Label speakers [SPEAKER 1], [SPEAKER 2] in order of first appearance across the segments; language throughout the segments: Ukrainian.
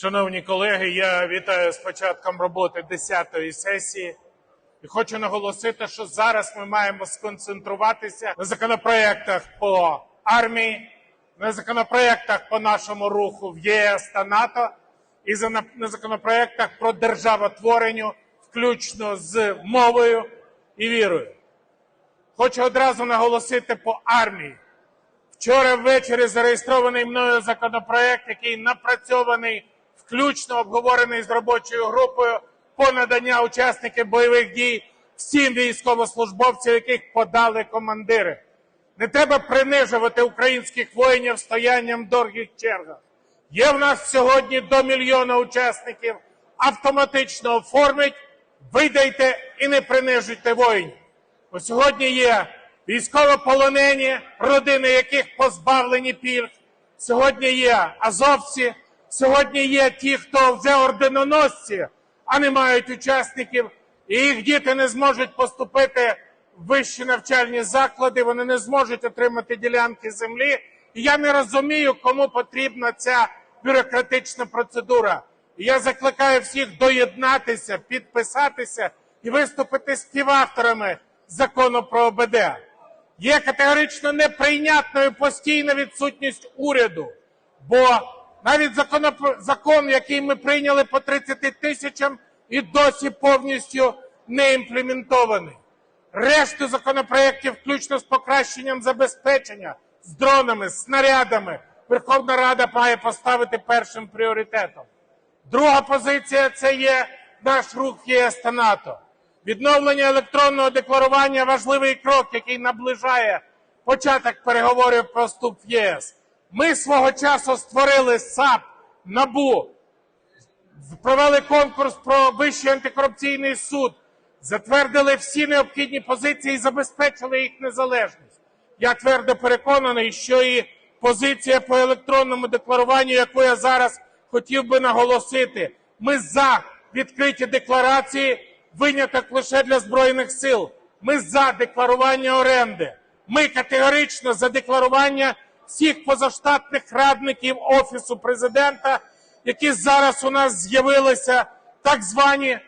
[SPEAKER 1] Шановні колеги, я вітаю з початком роботи 10-ї сесії і хочу наголосити, що зараз ми маємо сконцентруватися на законопроєктах по армії, на законопроєктах по нашому руху в ЄС та НАТО і на законопроєктах про державотворенню, включно з мовою і вірою. Хочу одразу наголосити по армії. Вчора ввечері зареєстрований мною законопроект, який напрацьований, включно обговорений з робочою групою по надання учасників бойових дій всім військовослужбовцям, яких подали командири. Не треба принижувати українських воїнів стоянням в довгих чергах. Є в нас сьогодні до мільйона учасників. Автоматично оформить, видайте і не принижуйте воїнів. Бо сьогодні є військовополонені, родини яких позбавлені пільг. Сьогодні є азовці, сьогодні є ті, хто вже орденоносці, а не мають учасників, і їх діти не зможуть поступити в вищі навчальні заклади, вони не зможуть отримати ділянки землі. І я не розумію, кому потрібна ця бюрократична процедура. І я закликаю всіх доєднатися, підписатися і виступити співавторами закону про ОБД. Є категорично неприйнятною постійна відсутність уряду, бо навіть закон, який ми прийняли по 30 тисячам, і досі повністю не імплементований. Решту законопроєктів, включно з покращенням забезпечення, з дронами, з снарядами, Верховна Рада має поставити першим пріоритетом. Друга позиція це є наш рух ЄС та НАТО. Відновлення електронного декларування важливий крок, який наближає початок переговорів про вступ в ЄС. Ми свого часу створили САП, НАБУ, провели конкурс про Вищий антикорупційний суд, затвердили всі необхідні позиції і забезпечили їх незалежність. Я твердо переконаний, що і позиція по електронному декларуванню, яку я зараз хотів би наголосити, ми за відкриті декларації, виняток лише для збройних сил. Ми за декларування оренди. Ми категорично за декларування всіх позаштатних радників офісу президента, які зараз у нас з'явилися так звані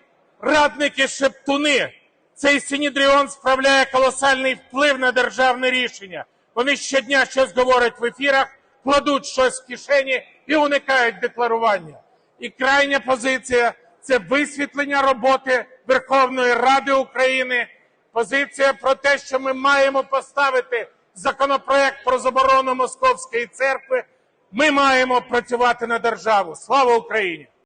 [SPEAKER 1] радники-шептуни. Цей Синідріон справляє колосальний вплив на державне рішення. Вони щодня щось говорять в ефірах, кладуть щось в кишені і уникають декларування. І крайня позиція це висвітлення роботи Верховної Ради України. Позиція про те, що ми маємо поставити законопроект про заборону московської церкви. Ми маємо працювати на державу. Слава Україні!